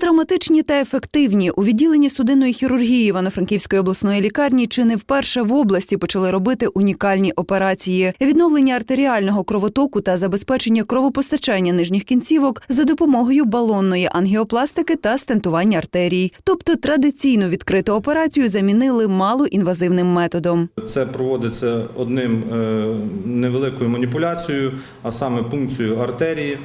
Малотравматичні та ефективні у відділенні судинної хірургії Івано-Франківської обласної лікарні чи не вперше в області почали робити унікальні операції: відновлення артеріального кровотоку та забезпечення кровопостачання нижніх кінцівок за допомогою балонної ангіопластики та стентування артерій. Тобто традиційну відкриту операцію замінили малоінвазивним методом. Це проводиться одним е, невеликою маніпуляцією, а саме пункцією артерії.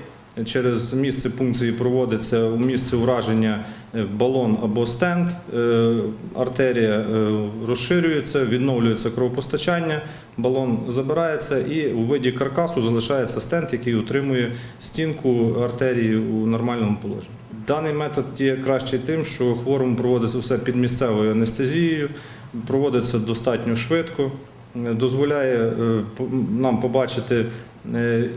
Через місце пункції проводиться у місце ураження е, балон або стенд. Е, Артерія е, розширюється, відновлюється кровопостачання, балон забирається і у виді каркасу залишається стенд, який утримує стінку артерії у нормальному положенні. Даний метод є кращий тим, що хворому проводиться все під місцевою анестезією, проводиться достатньо швидко, дозволяє нам побачити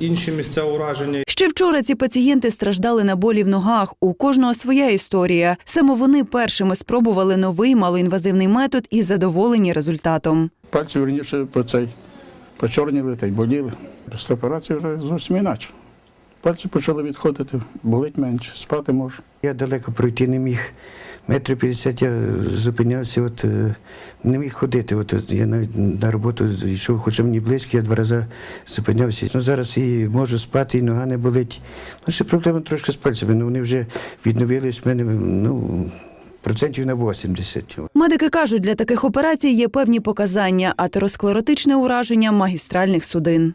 інші місця ураження. Ще вчора ці пацієнти страждали на болі в ногах. У кожного своя історія. Саме вони першими спробували новий малоінвазивний метод і задоволені результатом. Пальці верніше по цей почорніли та й боліли. Після операції вже зовсім інакше. Пальці почали відходити, болить менше, спати можу. Я далеко пройти не міг. Метр п'ятдесят я зупинявся, от е, не міг ходити. От я навіть на роботу йшов, хоча мені близько, я два рази зупинявся. Ну, зараз і можу спати, і нога не болить. Ну, ще проблема трошки з пальцями, ну вони вже відновились в мене ну, процентів на 80. Медики кажуть, для таких операцій є певні показання атеросклеротичне ураження магістральних судин.